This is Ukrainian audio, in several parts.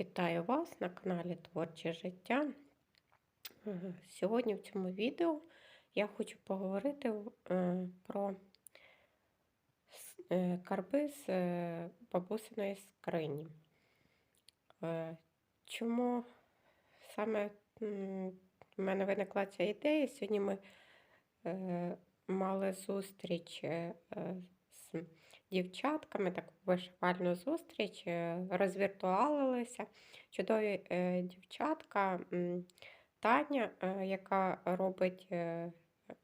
Вітаю вас на каналі Творче життя. Е, Сьогодні в цьому відео я хочу поговорити е, про е, карби з бабусиної скрині. Чому саме в мене виникла ця ідея? Сьогодні ми мали зустріч з дівчатками, таку вишивальну зустріч, е, розвіртуалилися. Чудові е, дівчатка Таня, е, яка робить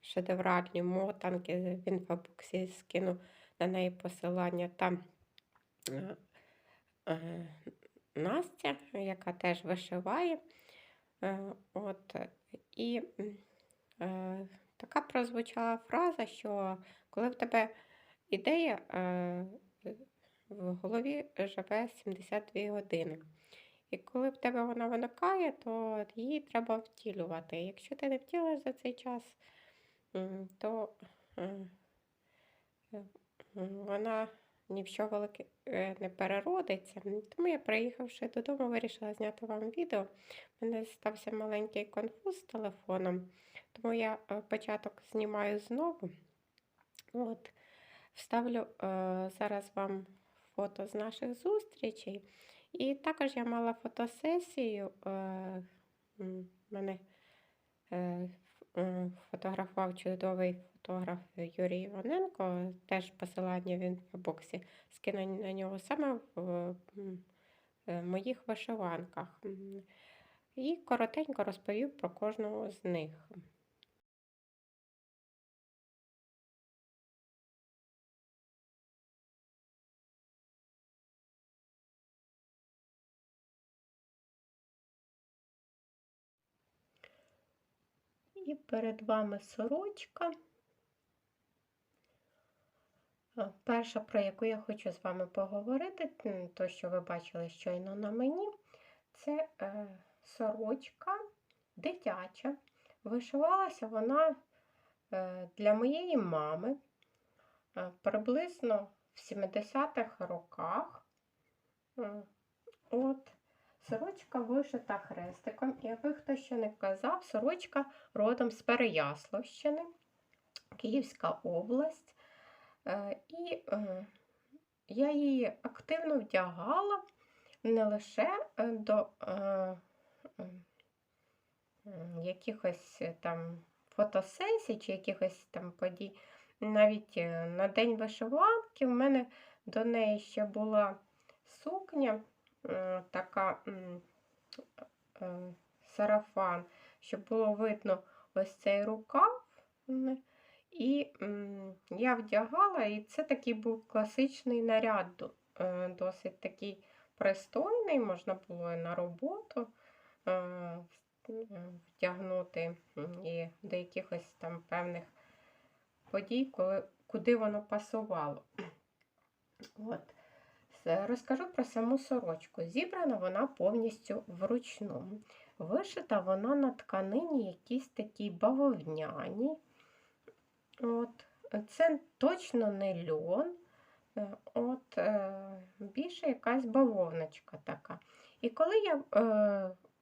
шедевральні мотанки, в інфобоксі скину на неї посилання. Та Настя, яка теж вишиває. От, і така прозвучала фраза, що коли в тебе ідея е, в голові живе 72 години. І коли в тебе вона виникає, то її треба втілювати. Якщо ти не втілиш за цей час, то е, е, вона ні в що велике не переродиться. Тому я, приїхавши додому, вирішила зняти вам відео. У мене стався маленький конфуз з телефоном, тому я початок знімаю знову. От, вставлю е, зараз вам фото з наших зустрічей. І також я мала фотосесію. Е, мене е, фотографував чудовий фотограф Юрій Іваненко. Теж посилання в інфобоксі скину на нього саме в моїх вишиванках. І коротенько розповів про кожного з них. Перед вами сорочка. Перша, про яку я хочу з вами поговорити, то, що ви бачили щойно на мені, це е, сорочка дитяча. Вишивалася вона е, для моєї мами е, приблизно в 70-х роках. От, сорочка вишита хрестиком, і аби хто ще не казав, сорочка родом з Переяславщини, Київська область. Е, І е, я її активно вдягала не лише е, до якихось там фотосесій чи якихось там подій. Навіть на День вишиванки в мене до неї ще була сукня, така е, сарафан, щоб було видно ось цей рукав. І я вдягала, і це такий був класичний наряд, е, досить такий пристойний, можна було і на роботу е, вдягнути і до якихось там певних подій, коли, куди воно пасувало. От. С- Розкажу про саму сорочку. Зібрана вона повністю вручну. Вишита вона на тканині якійсь такій бавовняній. От. Це точно не льон. Е, От, е, більше якась бавовничка така. І коли я е,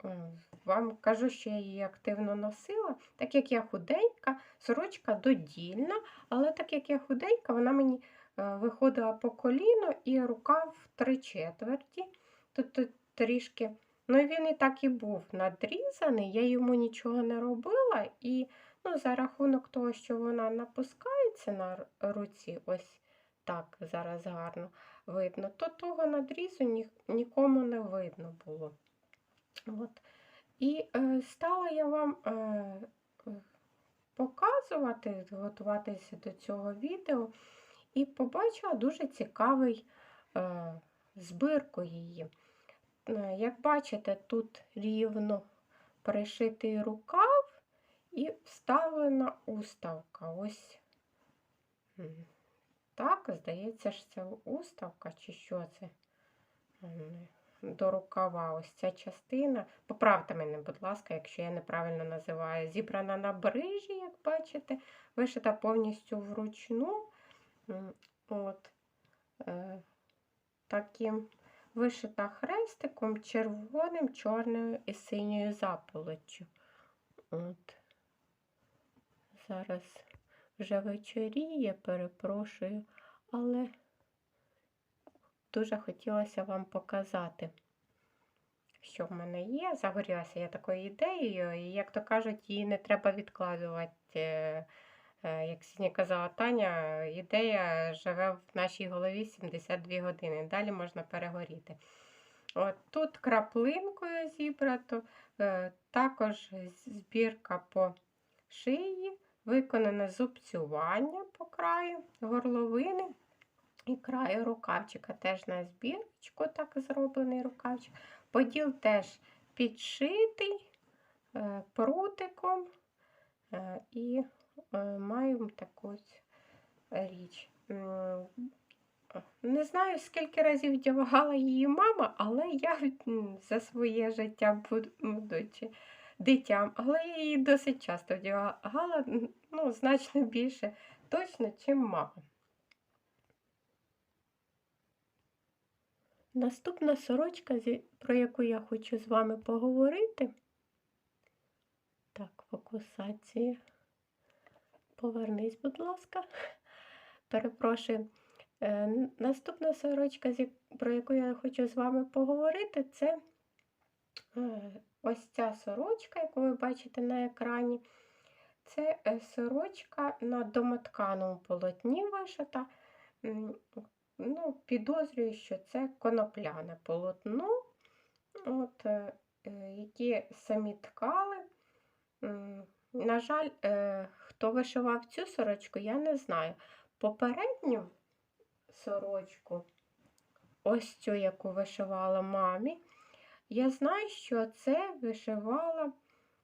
е, вам кажу, що я її активно носила, так як я худенька, сорочка додільна, але так як я худенька, вона мені е, виходила по коліно і рукав три четверті. Тут, тут трішки. Ну він і так і був надрізаний, я йому нічого не робила. І ну, за рахунок того, що вона напускається на руці, ось так зараз гарно видно, то того надрізу ні, нікому не видно було. От. І е, стала я вам е, е, показувати, готуватися до цього відео, і побачила дуже цікавий е, збірку її. Е, Як бачите, тут рівно пришитий рукав і вставлена уставка. Ось так, здається, ж це уставка, чи що це М, до рукава. Ось ця частина. Поправте мене, будь ласка, якщо я неправильно називаю. Зібрана на брижі, як бачите, вишита повністю вручну. От. Е, Таким вишита хрестиком червоним, чорною і синьою заполоччю. От. Зараз вже вечоріє, перепрошую, але дуже хотілося вам показати, що в мене є. Загорілася я такою ідеєю, і, як то кажуть, її не треба відкладувати. Е, Як сьогодні казала Таня, ідея живе в нашій голові 72 години. Далі можна перегоріти. От Тут краплинкою зібрато, е, також збірка по шиї, виконане зубцювання по краю горловини і краю рукавчика. Теж на збірочку так зроблений рукавчик. Поділ теж підшитий е, прутиком і е, маю таку річ. Не знаю, скільки разів вдягала її мама, але я за своє життя, буд- будучи дитям, але я її досить часто вдягала, ну, значно більше точно, чим мама. Наступна сорочка, про яку я хочу з вами поговорити. Так, фокусація. Повернись, будь ласка. Перепрошую. Е, Наступна сорочка, про яку я хочу з вами поговорити, це е, ось ця сорочка, яку ви бачите на екрані. Це е, сорочка на домотканому полотні вишита. Ну, підозрюю, що це конопляне полотно, от, які самі ткали. На жаль, хто вишивав цю сорочку, я не знаю. Попередню сорочку, ось цю, яку вишивала мамі, я знаю, що це вишивала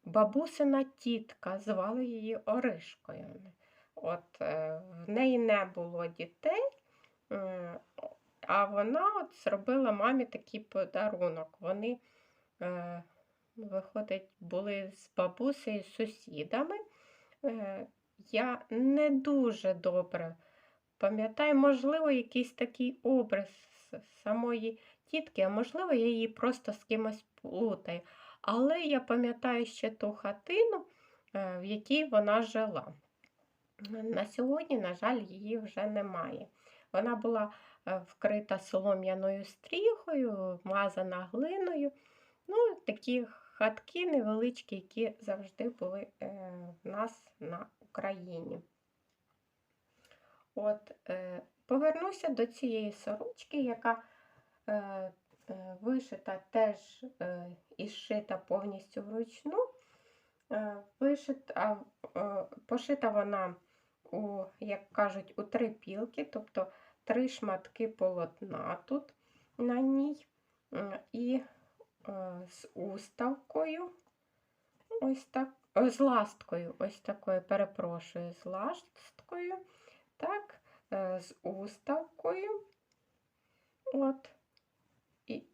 бабусина тітка, звали її Оришкою. От, е, в неї не було дітей, е, а вона от зробила мамі такий подарунок. Вони, е, виходить, були з бабусею сусідами. Е, я не дуже добре пам'ятаю, можливо, якийсь такий образ самої тітки, а можливо, я її просто з кимось плутаю. Але я пам'ятаю ще ту хатину, е, в якій вона жила. На сьогодні, на жаль, її вже немає. Вона була е, вкрита солом'яною стріхою, мазана глиною. Ну, такі хатки невеличкі, які завжди були е, в нас на Україні. От, е, повернуся до цієї сорочки, яка е, вишита теж і зшита повністю вручну. Вишита, пошита вона у, як кажуть, у три пілки, тобто три шматки полотна тут на ній, і з уставкою, ось так, о, з ласткою, ось такою, перепрошую, з ласткою, так, е, з уставкою. От, і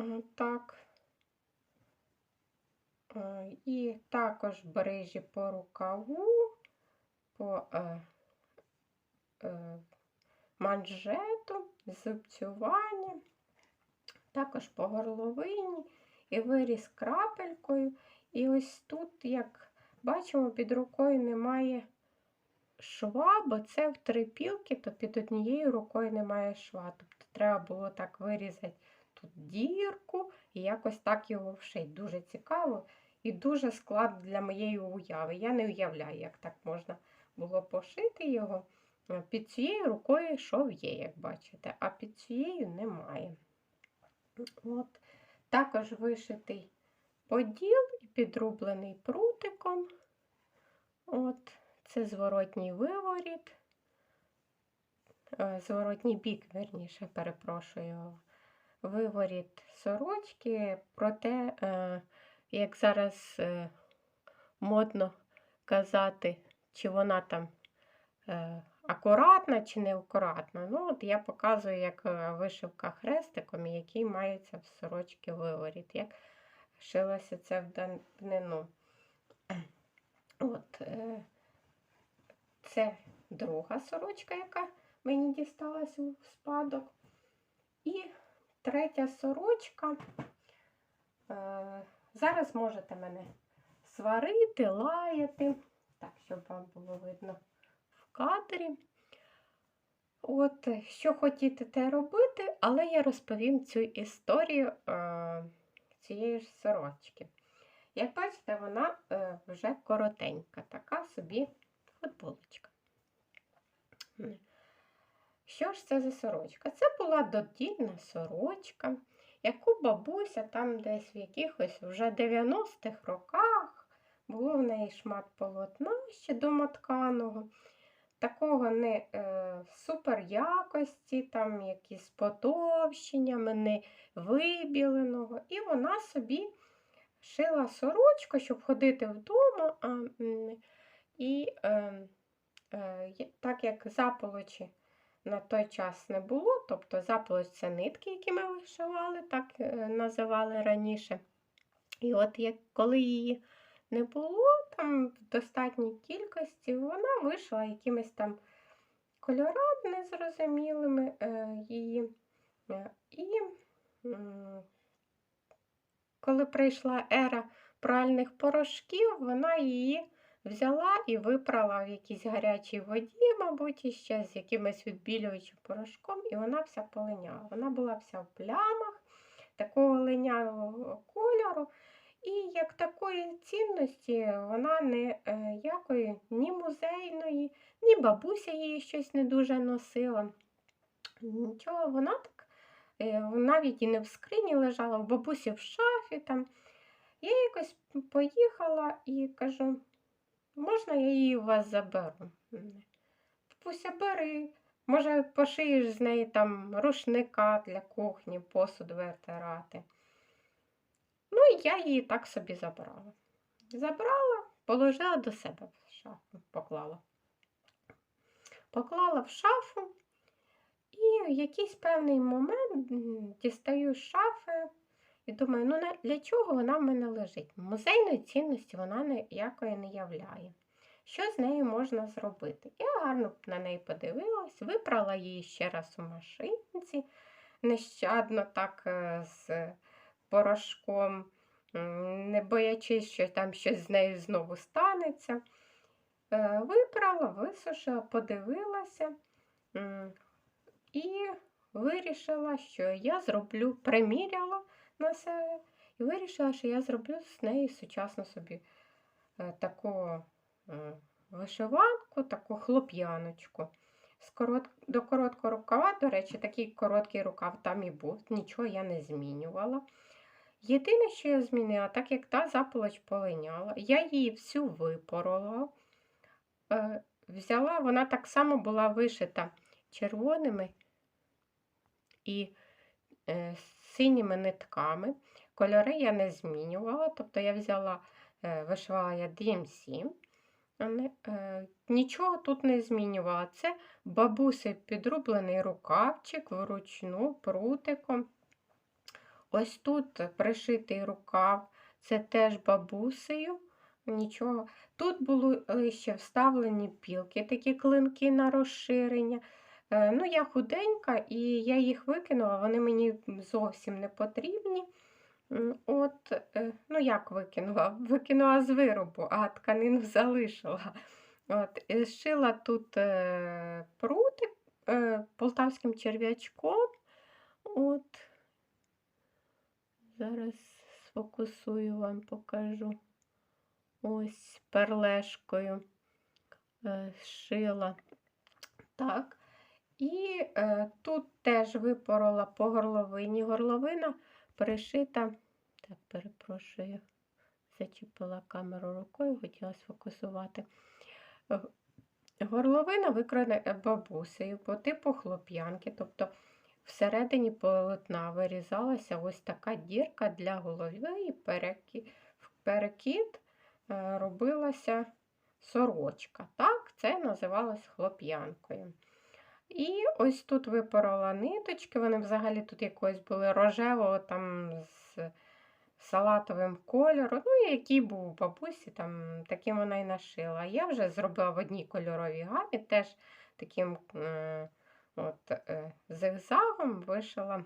е, так. Е, І також брижі по рукаву, по е, е, манжету, зубцювання, також по горловині і виріз крапелькою. І ось тут, як бачимо, під рукою немає шва, бо це в три пілки, то під однією рукою немає шва. Тобто треба було так вирізати тут дірку і якось так його вшити. Дуже цікаво і дуже складно для моєї уяви. Я не уявляю, як так можна було пошити його. Під цією рукою шов є, як бачите, а під цією немає. От. Також вишитий поділ і підрублений прутиком. От. Це зворотній виворіт. Е, Зворотній бік, верніше, перепрошую. Виворіт сорочки, проте, е, як зараз е, модно казати, чи вона там акуратна чи не акуратна. Ну, от я показую, як е, вишивка хрестиком, який мається в сорочці виворіт, як шилося це в давнину. От, е, це друга сорочка, яка мені дісталась у спадок. І третя сорочка. Е, Зараз можете мене сварити, лаяти, так, щоб вам було видно кадрі. От, е, що хотіте те робити, але я розповім цю історію е, цієї ж сорочки. Як бачите, вона е, вже коротенька, така собі футболочка. Що ж це за сорочка? Це була додільна сорочка, яку бабуся там десь в якихось вже 90-х роках було в неї шмат полотна ще домотканого. Такого не е, супер якості, там якісь потовщеннями, не вибіленого. І вона собі шила сорочку, щоб ходити вдома. А, і е, е, так як заполочі на той час не було, тобто заполоч це нитки, які ми вишивали, так е, називали раніше. І от як коли її не було там в достатній кількості, вона вийшла якимись там кольорами незрозумілими е, її. Е, І коли прийшла ера пральних порошків, вона її взяла і випрала в якійсь гарячій воді, мабуть, іще з якимось відбілюючим порошком, і вона вся полиняла. Вона була вся в плямах такого линявого кольору. І як такої цінності вона не е, якої ні музейної, ні бабуся її щось не дуже носила. Нічого, вона так е, навіть і не в скрині лежала, в бабусі в шафі там. Я якось поїхала і кажу, можна я її у вас заберу? Бабуся, бери. Може, пошиєш з неї там рушника для кухні, посуд витирати. Ну, я її так собі забрала. Забрала, положила до себе в шафу, поклала. Поклала в шафу, і в якийсь певний момент дістаю з шафи і думаю, ну для чого вона в мене лежить? Музейної цінності вона ніякої не являє. Що з нею можна зробити? Я гарно на неї подивилась, випрала її ще раз у машинці, нещадно так е, з порошком, не боячись, що там щось з нею знову станеться. Е, Випрала, висушила, подивилася і вирішила, що я зроблю, приміряла на себе і вирішила, що я зроблю з неї сучасну собі е, таку е, вишиванку, таку хлоп'яночку. До короткого рукава, до речі, такий короткий рукав там і був, нічого я не змінювала. Єдине, що я змінила, так як та заполоч полиняла, я її всю випорола. Е, взяла, вона так само була вишита червоними і е, синіми нитками. Кольори я не змінювала, тобто я взяла, е, вишивала я DMC. Нічого тут не змінювала. Це бабуси підрублений рукавчик вручну прутиком. Ось тут пришитий рукав, це теж бабусею. Нічого. Тут були ще вставлені пілки, такі клинки на розширення. Е, Ну, я худенька, і я їх викинула, вони мені зовсім не потрібні. От, е, ну як викинула? Викинула з виробу, а тканину залишила. От, і зшила тут е, прутик е, полтавським черв'ячком. От. Зараз сфокусую вам, покажу. Ось перлешкою е, шила. Так. І е, тут теж випорола по горловині. Горловина пришита. Так, перепрошую, зачепила камеру рукою, хотіла сфокусувати. Горловина викрана бабусею по типу хлоп'янки, тобто всередині полотна вирізалася ось така дірка для голови і перекид е, робилася сорочка. Так, це називалось хлоп'янкою. І ось тут випорола ниточки, вони взагалі тут якось були рожевого там з салатовим кольором. Ну, який був у бабусі, там таким вона і нашила. Я вже зробила в одній кольоровій гамі, теж таким е, от, е, зигзагом вишила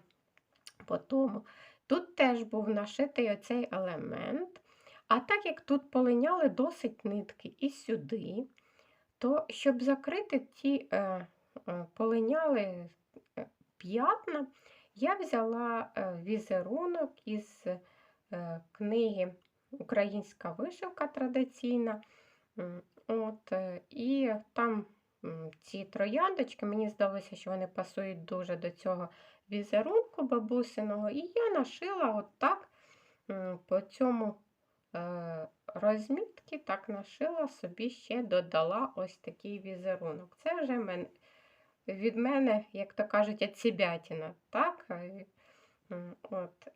по тому. Тут теж був нашитий оцей елемент. А так як тут полиняли досить нитки і сюди, то щоб закрити ті е, е, полиняли е, п'ятна, я взяла е, візерунок із е, книги Українська вишивка традиційна. От, і там ці трояндочки, мені здалося, що вони пасують дуже до цього візерунку бабусиного. І я нашила от так по цьому е, розмітки, так нашила собі ще додала ось такий візерунок. Це вже від мене, як то кажуть, ацібятіна. Так? Е, От.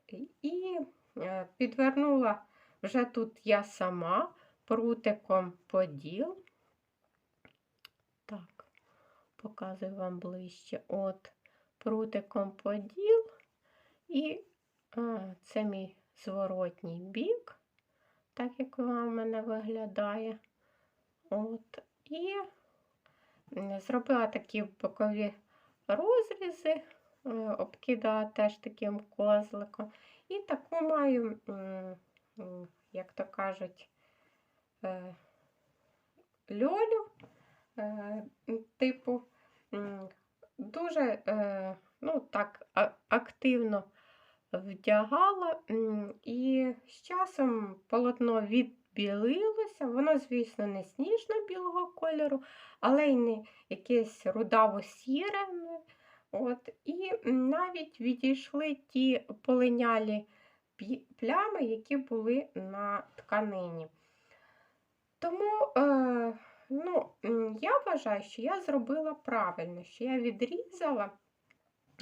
І е, підвернула вже тут я сама прутиком поділ. Показую вам ближче. От, прутиком поділ, і а, це мій зворотній бік, так як вона в мене виглядає. От, і зробила такі бокові розрізи, е, обкидала теж таким козликом. І таку маю, як то кажуть, е, льолю, е, типу, дуже е, ну, так, активно вдягала, і з часом полотно відбілилося. Воно, звісно, не сніжно-білого кольору, але й не якесь рудаво-сіре. От, і навіть відійшли ті полинялі плями, які були на тканині. Тому е, ну, я вважаю, що я зробила правильно, що я відрізала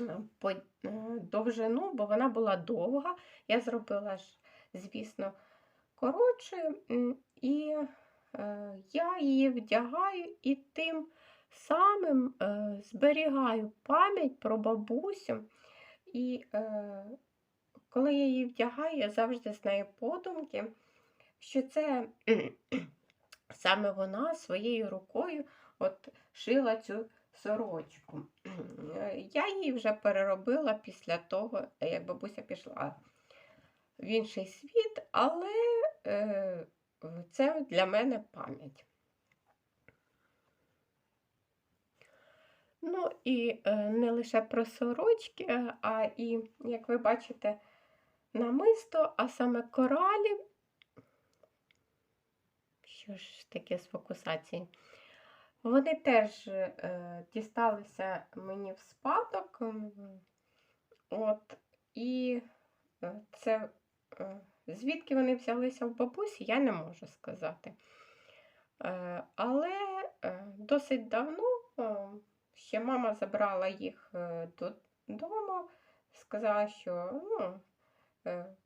е, довжину, бо вона була довга. Я зробила ж, звісно, коротшою, м, і е, я її вдягаю і тим самим е, зберігаю пам'ять про бабусю. І коли я її вдягаю, я завжди з нею подумки, що це саме вона своєю рукою от шила цю сорочку. Я її вже переробила після того, як бабуся пішла в інший світ, але е, це для мене пам'ять. Ну і е, не лише про сорочки, а і, як ви бачите, намисто, а саме коралі. Що таке з фокусації? Вони теж е, дісталися мені в спадок. От, і е, це е, звідки вони взялися в бабусі, я не можу сказати. Е, але е, досить давно е, ще мама забрала їх е, додому, сказала, що ну, е,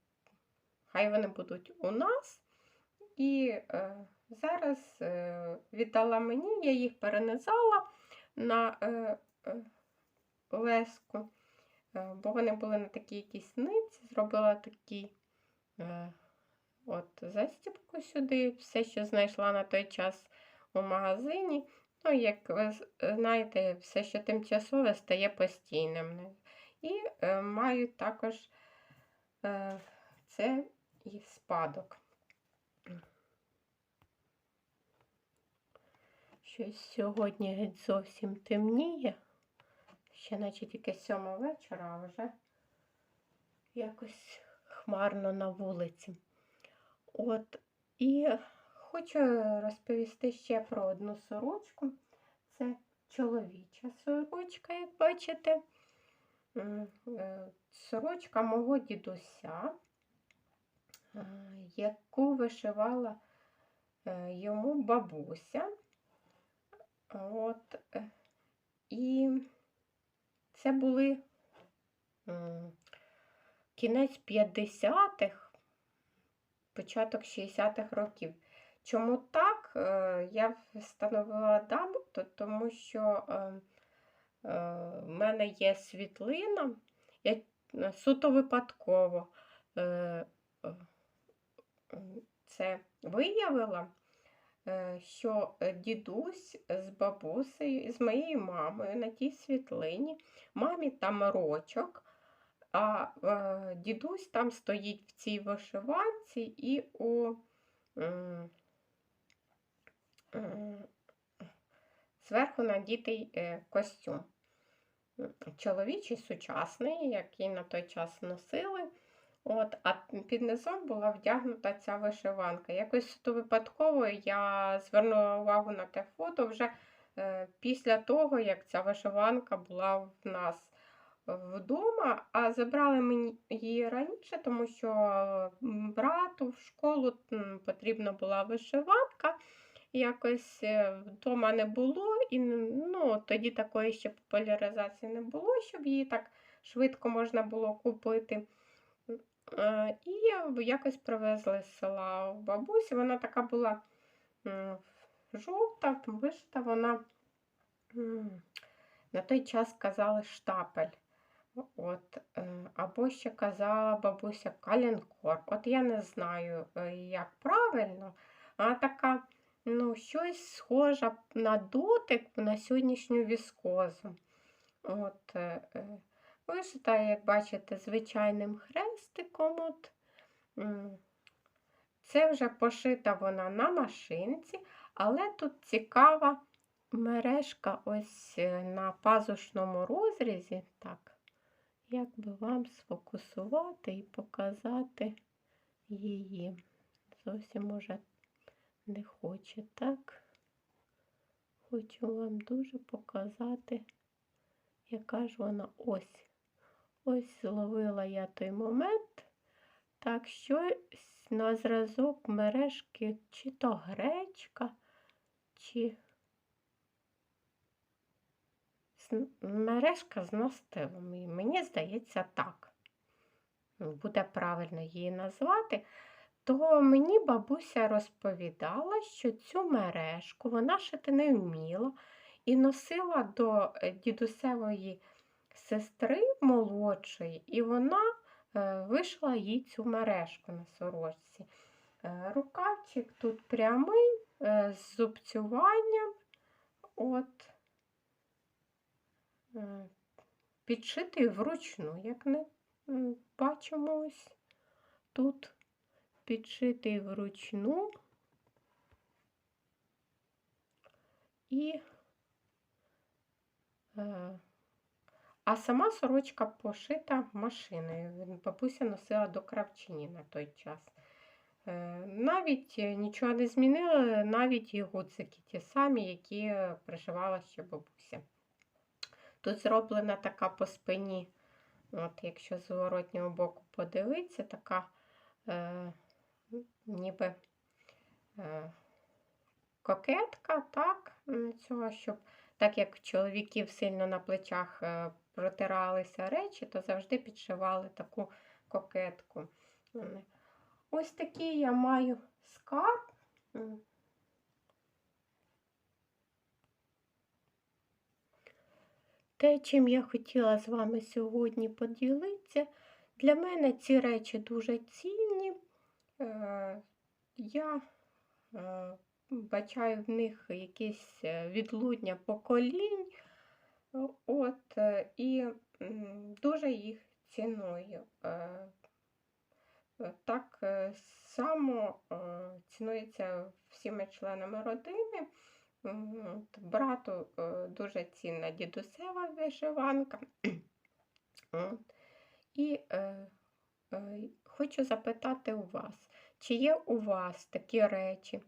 хай вони будуть у нас. І е, зараз е, віддала мені, я їх перенизала на е, е, леску, бо вони були на такій якійсь нитці, зробила такий от застібку сюди, все, що знайшла на той час у магазині. Ну, як ви знаєте, все, що тимчасове, стає постійним. І маю також це спадок. Щось сьогодні геть зовсім темніє. Ще наче тільки сьома вечора, а вже якось хмарно на вулиці. От, і хочу розповісти ще про одну сорочку. Це чоловіча сорочка, як бачите. Е, Сорочка мого дідуся, е, яку вишивала е, йому бабуся. От, е, і це були кінець 50-х, початок 60-х років. Чому так? Е, Я встановила дату, тому що е, в мене є світлина, я суто випадково це виявила що е, дідусь з бабусею з моєю мамою на тій світлині, мамі там рочок, а е, дідусь там стоїть в цій вишиванці і у зверху надітий е, костюм. Чоловічий сучасний, який на той час носили. От, а під низом була вдягнута ця вишиванка. Якось то випадково я звернула увагу на те фото вже е, після того, як ця вишиванка була в нас вдома, а забрали мені її раніше, тому що брату в школу потрібна була вишиванка. Якось е, вдома не було, і ну, тоді такої ще популяризації не було, щоб її так швидко можна було купити. Е, І якось привезли з села в бабусі. Вона така була жовта, вишита вона на той час казали штапель. От, е, або ще казала бабуся калінкор. От я не знаю, е, як правильно, а така, ну, щось схоже на дотик на сьогоднішню віскозу. От, е, е, Вишита, як бачите, звичайним хрестиком. От. Це вже пошита вона на машинці, але тут цікава мережка ось е, на пазушному розрізі. Так, як би вам сфокусувати і показати її. Зовсім може не хоче, так? Хочу вам дуже показати, яка ж вона ось. Ось зловила я той момент. Так, щось на зразок мережки, чи то гречка, чи мережка з настилом. Мені здається, так. Буде правильно її назвати. То мені бабуся розповідала, що цю мережку вона шити не вміла і носила до е, дідусевої сестри молодшої, і вона е, вишила їй цю мережку на сорочці. Е, Рукавчик тут прямий, е, з зубцюванням. От, підшитий вручну, як ми бачимо ось тут підшитий вручну і а сама сорочка пошита машиною. Бабуся носила до кравчині на той час. Е, Навіть е, нічого не змінили, навіть і гудзики ті самі, які е, пришивала ще бабуся. Тут зроблена така по спині, от якщо з зворотнього боку подивитися, така е, ніби е, кокетка, так, цього, щоб так як чоловіків сильно на плечах е, протиралися речі, то завжди підшивали таку кокетку. Ось такий я маю скарб. Те, чим я хотіла з вами сьогодні поділитися, для мене ці речі дуже цінні. Е, Я е, бачаю в них якісь е, відлуння поколінь. От, е, і дуже їх ціную. Е, е, Так е, само е, цінується всіма членами родини. Брату е, дуже цінна дідусева вишиванка. І е, е, хочу запитати у вас, чи є у вас такі речі?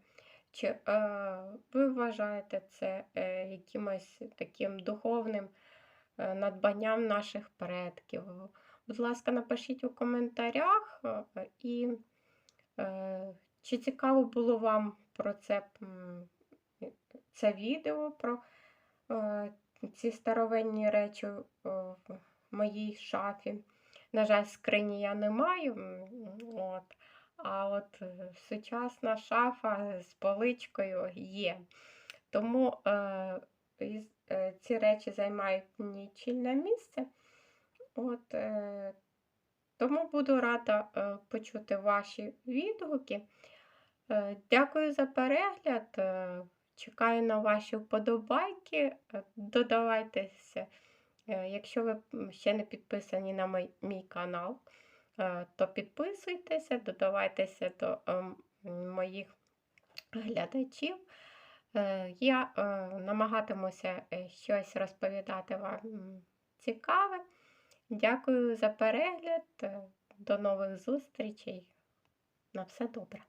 Чи е, ви вважаєте це е, якимось таким духовним е, надбанням наших предків? Будь ласка, напишіть у коментарях, і чи цікаво було вам про це, це відео, про ці старовинні речі в моїй шафі. На жаль, скрині я не маю. От. А от е, сучасна шафа з поличкою є. Тому е, е, ці речі займають нічільне місце. От, е, тому буду рада е, почути ваші відгуки. Е, дякую за перегляд. Е, чекаю на ваші вподобайки. Е, додавайтеся Е, Якщо ви ще не підписані на мій, мій канал, то підписуйтеся, додавайтеся до ем, моїх глядачів. Е, Я е, намагатимуся е, щось розповідати вам цікаве. Дякую за перегляд. е, До нових зустрічей. На все добре.